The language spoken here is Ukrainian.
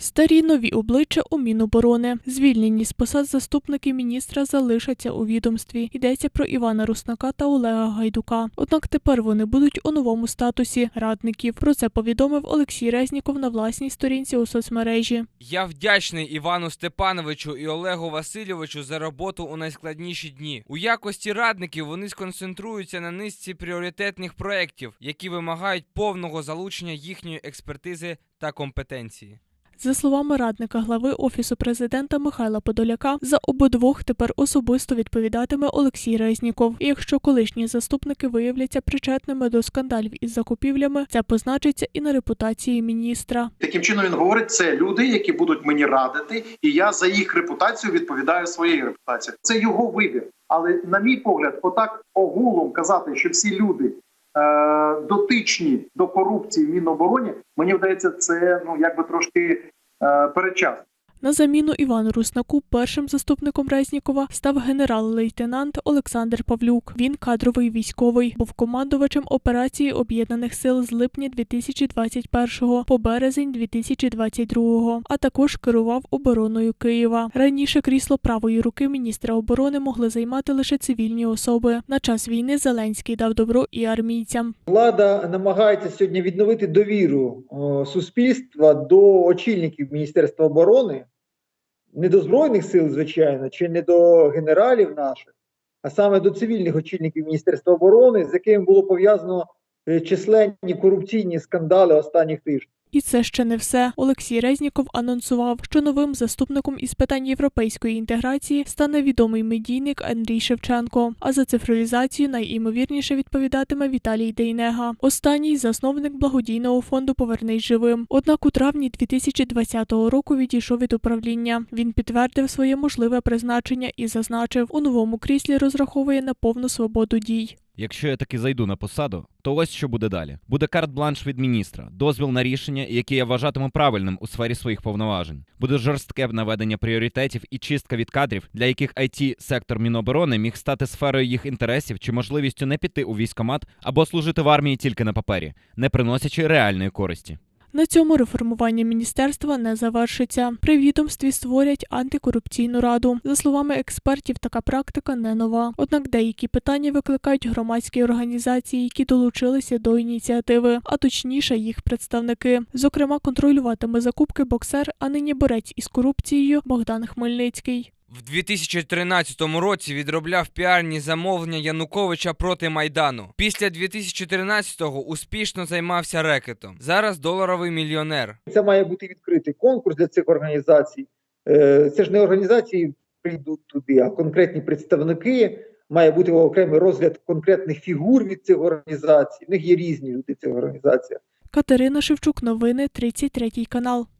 Старі нові обличчя у Міноборони. Звільнені з посад заступники міністра залишаться у відомстві. Йдеться про Івана Руснака та Олега Гайдука. Однак тепер вони будуть у новому статусі радників. Про це повідомив Олексій Резніков на власній сторінці у соцмережі. Я вдячний Івану Степановичу і Олегу Васильовичу за роботу у найскладніші дні. У якості радників вони сконцентруються на низці пріоритетних проєктів, які вимагають повного залучення їхньої експертизи та компетенції. За словами радника глави офісу президента Михайла Подоляка, за обидвох тепер особисто відповідатиме Олексій Резніков. І якщо колишні заступники виявляться причетними до скандалів із закупівлями, це позначиться і на репутації міністра. Таким чином він говорить, це люди, які будуть мені радити, і я за їх репутацію відповідаю своєю репутацією. Це його вибір. Але на мій погляд, отак огулом казати, що всі люди дотичні до корупції в Мінобороні, мені вдається, це ну якби трошки е, передчасно. На заміну Івану Руснаку першим заступником Резнікова став генерал-лейтенант Олександр Павлюк. Він кадровий військовий, був командувачем операції об'єднаних сил з липня 2021 по березень 2022, а також керував обороною Києва. Раніше крісло правої руки міністра оборони могли займати лише цивільні особи. На час війни Зеленський дав добро і армійцям. Влада намагається сьогодні відновити довіру суспільства до очільників Міністерства оборони, не до Збройних сил, звичайно, чи не до генералів наших, а саме до цивільних очільників Міністерства оборони, з якими було пов'язано е, численні корупційні скандали останніх тижнів. І це ще не все. Олексій Резніков анонсував, що новим заступником із питань європейської інтеграції стане відомий медійник Андрій Шевченко. А за цифровізацію найімовірніше відповідатиме Віталій Дейнега. Останній засновник благодійного фонду Повернись живим. Однак у травні 2020 року відійшов від управління. Він підтвердив своє можливе призначення і зазначив, у новому кріслі розраховує на повну свободу дій. Якщо я таки зайду на посаду, то ось що буде далі. Буде карт-бланш від міністра, дозвіл на рішення, які я вважатиму правильним у сфері своїх повноважень. Буде жорстке наведення пріоритетів і чистка від кадрів, для яких it сектор Міноборони міг стати сферою їх інтересів чи можливістю не піти у військомат або служити в армії тільки на папері, не приносячи реальної користі. На цьому реформування міністерства не завершиться. При відомстві створять антикорупційну раду. За словами експертів, така практика не нова. Однак деякі питання викликають громадські організації, які долучилися до ініціативи, а точніше їх представники. Зокрема, контролюватиме закупки боксер, а нині борець із корупцією Богдан Хмельницький. В 2013 році відробляв піарні замовлення Януковича проти Майдану. Після 2014-го успішно займався рекетом. Зараз доларовий мільйонер. Це має бути відкритий конкурс для цих організацій. Е, Це ж не організації прийдуть туди, а конкретні представники. Має бути окремий розгляд конкретних фігур від цих організацій. В них є різні люди в цих організаціях. Катерина Шевчук, новини 33 канал.